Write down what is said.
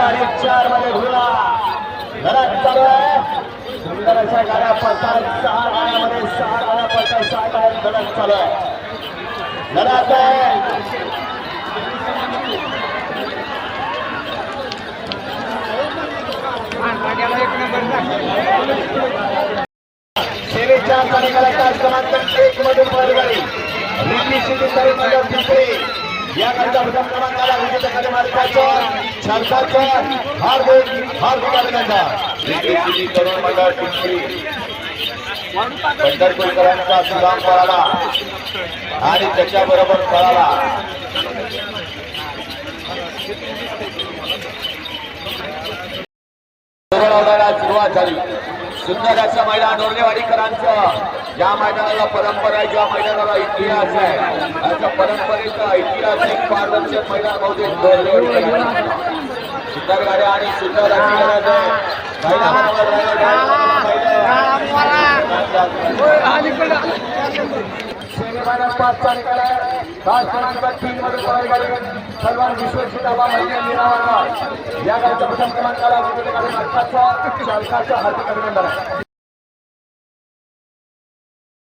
तीन चारमध्ये घुला घरात चालू आहे सुंदर अशा गाड्या पडतात. सहा गाड्यामध्ये सहा गाड्या पडतात. सहा गाड्या घरात चालू आहे. घरात आहे. सेवेच्या कार्यकाला तास क्रमांक एक मधून बैलगाडी रिद्धी सिद्धी तारीख नंबर या प्रथम क्रमांकाला अभिनंदन तरुण मंडळ पंढरपूरकरांचा सुदाम पळाला आणि त्याच्याबरोबर पळाला सुरुवात झाली. सुंदर असं मैदान डोरलेवाडीकरांचं या मैदानाला परंपरा आहे ज्या मैदानाला इतिहास आहे. अशा परंपरेचा ऐतिहासिक पारदर्शक मैदान म्हणजे बहुतेक डोरलेवाडीकरांचं सुंदर गाड्या आणि सुंदर अशी गरज आहे. मैदानावर पाचचा निकाल आहे क्रमांक तीन मध्ये गाडी सलमान विश्वजित आबा या गाडीचा प्रथम क्रमांकाला चालकाचा हार्दिक अभिनंदन आहे